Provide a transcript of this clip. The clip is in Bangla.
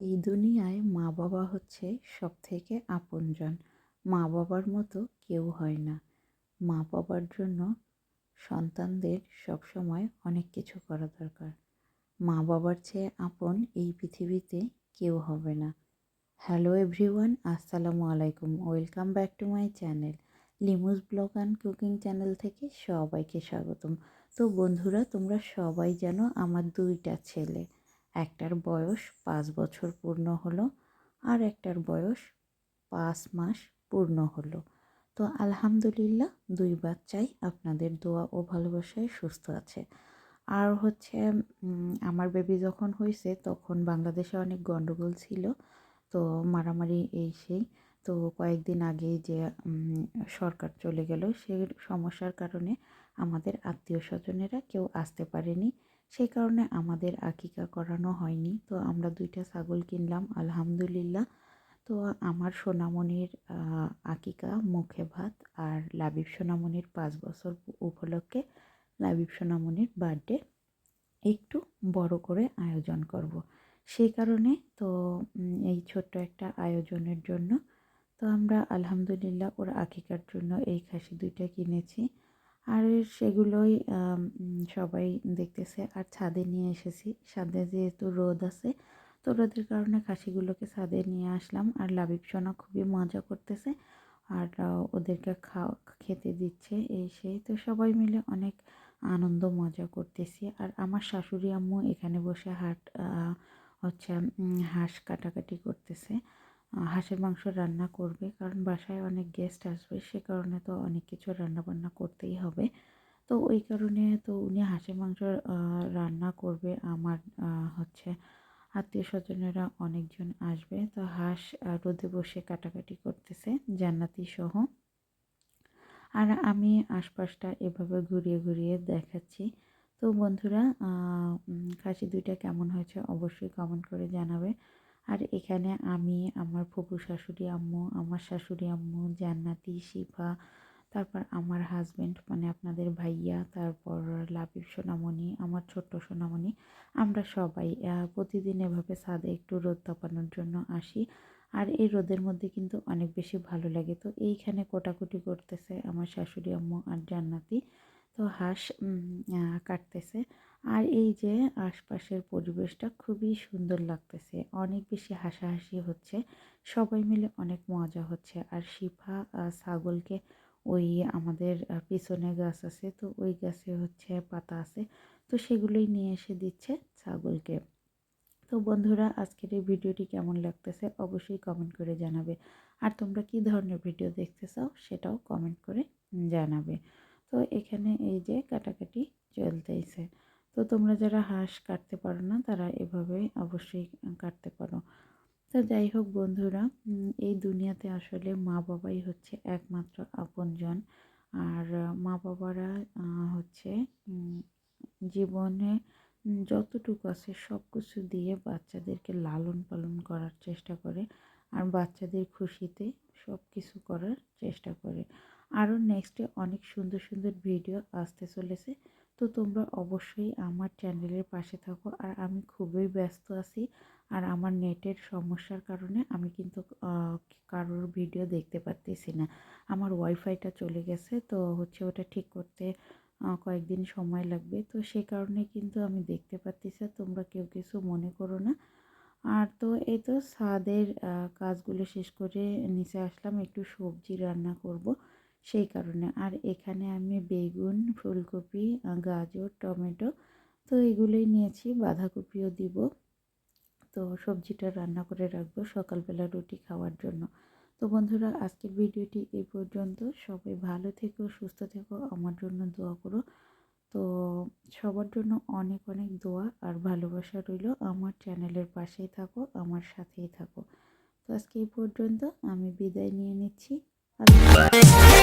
এই দুনিয়ায় মা বাবা হচ্ছে সব থেকে আপনজন। মা বাবার মতো কেউ হয় না। মা বাবার জন্য সন্তানদের সবসময় অনেক কিছু করা দরকার। মা বাবার চেয়ে আপন এই পৃথিবীতে কেউ হবে না। হ্যালো এভরিওয়ান, আসসালামু আলাইকুম। Welcome back to my channel. Limus blog and cooking channel থেকে সবাইকে স্বাগতম। তো বন্ধুরা, তোমরা সবাই জানো আমার দুইটা ছেলে। একটার বয়স পাঁচ বছর পূর্ণ হলো আর একটার বয়স পাঁচ মাস পূর্ণ হলো। তো আলহামদুলিল্লাহ দুই বাচ্চাই আপনাদের দোয়া ও ভালোবাসায় সুস্থ আছে। আর হচ্ছে আমার বেবি যখন হয়েছে তখন বাংলাদেশে অনেক গণ্ডগোল ছিল, তো মারামারি এই সেই তো কয়েকদিন আগে যে সরকার চলে গেল সেই সমস্যার কারণে আমাদের আত্মীয় স্বজনেরা কেউ আসতে পারেনি। সেই কারণে আমাদের আকিকা করানো হয়নি। তো আমরা দুইটা ছাগল কিনলাম, আলহামদুলিল্লাহ। তো আমার সোনামণির আকিকা, মুখে ভাত আর লাবিব সোনামণির পাঁচ বছর উপলক্ষে লাবিব সোনামণির বার্থডে একটু বড় করে আয়োজন করব। সেই কারণে তো এই ছোট্ট একটা আয়োজনের জন্য তো আমরা আলহামদুলিল্লাহ ওর আকিকার জন্য এই খাসি দুইটা কিনেছি। আর সেগুলোই সবাই দেখতেছে। আর ছাদে নিয়ে এসেছি। ছাদে যেহেতু রোদ আছে, তো রোদের কারণে খাসিগুলোকে ছাদে নিয়ে আসলাম। আর লাবিব সোনা খুবই মজা করতেছে। আর ওদেরকে খাওয়া খেতে দিচ্ছে এই সেই তো সবাই মিলে অনেক আনন্দ, মজা করতেছি। আর আমার শাশুড়ি আম্মু এখানে বসে হাট হচ্ছে হাঁস কাটাকাটি করতেছে। হাঁসের মাংস রান্না করবে। কারণ বাসায় অনেক গেস্ট আসবে, সে কারণে তো অনেক কিছু রান্না বান্না করতেই হবে। তো ওই কারণে তো উনি হাঁসের মাংস রান্না করবে। আমার হচ্ছে আত্মীয় স্বজনেরা অনেকজন আসবে। তো হাঁস রোদে বসে কাটাকাটি করতেছে, জান্নাতি সহ। আর আমি আশপাশটা এভাবে ঘুরিয়ে ঘুরিয়ে দেখাচ্ছি। তো বন্ধুরা খাসি দুইটা কেমন হয়েছে অবশ্যই কমেন্ট করে জানাবে। আর এখানে আমি আমার ফুপু শাশুড়ি আম্মু, আমার শাশুড়ি আম্মু, জান্নাতি, শিফা, তারপর আমার হাজব্যান্ড মানে আপনাদের ভাইয়া, তারপর লাবিব সোনামণি, আমার ছোট্ট সোনামণি। আমরা সবাই প্রতিদিন এভাবে ছাদে একটু রোদ তাপানোর জন্য আসি। আর এই রোদের মধ্যে কিন্তু অনেক বেশি ভালো লাগে। তো এইখানে কোটাকুটি করতেছে আমার শাশুড়ি আম্মু আর জান্নাতি। তো হাঁস কাটতেছে। আর এই যে আশপাশের পরিবেশটা খুবই সুন্দর লাগতেছে। অনেক বেশি হাসাহাসি হচ্ছে। সবাই মিলে অনেক মজা হচ্ছে। আর শিফা ছাগলকে ওই আমাদের পিছনে গাছ আছে, তো ওই গাছে হচ্ছে পাতা আছে। তো সেগুলোই নিয়ে এসে দিচ্ছে ছাগলকে। তো বন্ধুরা, আজকের এই ভিডিওটি কেমন লাগতেছে অবশ্যই কমেন্ট করে জানাবে। আর তোমরা কি ধরনের ভিডিও দেখতে চাও সেটাও কমেন্ট করে জানাবে। তো এখানে এই যে কাটাকাটি চলতেইছে তো তোমরা যারা হাঁস কাটতে পারো না, তারা এভাবে অবশ্যই কাটতে পারো। তো যাই হোক বন্ধুরা এই দুনিয়াতে আসলে মা বাবাই হচ্ছে একমাত্র আপনজন। আর মা বাবারা হচ্ছে জীবনে যতটুকু আছে সব কিছু দিয়ে বাচ্চাদেরকে লালন পালন করার চেষ্টা করে। আর বাচ্চাদের খুশিতে সব কিছু করার চেষ্টা করে। আরও নেক্সটে অনেক সুন্দর সুন্দর ভিডিও আসতে চলেছে। তো তোমরা অবশ্যই আমার চ্যানেলের পাশে থাকো। আর আমি খুবই ব্যস্ত আছি আর আমার নেটের সমস্যার কারণে আমি কিন্তু কারোর ভিডিও দেখতে পারতেছি না। আমার ওয়াইফাইটা চলে গেছে, তো হচ্ছে ওটা ঠিক করতে কয়েকদিন সময় লাগবে। তো সে কারণে কিন্তু আমি দেখতে পারতেছি তোমরা কেউ কিছু মনে করো না। আর তো এই তো স্বাদের কাজগুলো শেষ করে নিচে আসলাম, একটু সবজি রান্না করব। সেই কারণে। আর এখানে আমি বেগুন, ফুলকপি গাজর, টমেটো, তো এগুলোই নিয়েছি। বাঁধাকপিও দিব। তো সবজিটা রান্না করে রাখব সকালবেলা রুটি খাওয়ার জন্য। তো বন্ধুরা, আজকের ভিডিওটি এই পর্যন্ত। সবাই ভালো থেকো, সুস্থ থেকো, আমার জন্য দোয়া করো। তো সবার জন্য অনেক অনেক দোয়া আর ভালোবাসা রইল। আমার চ্যানেলের পাশেই থাকো, আমার সাথেই থাকো। তো আজকে এই পর্যন্ত আমি বিদায় নিয়ে নিচ্ছি। আল্লাহ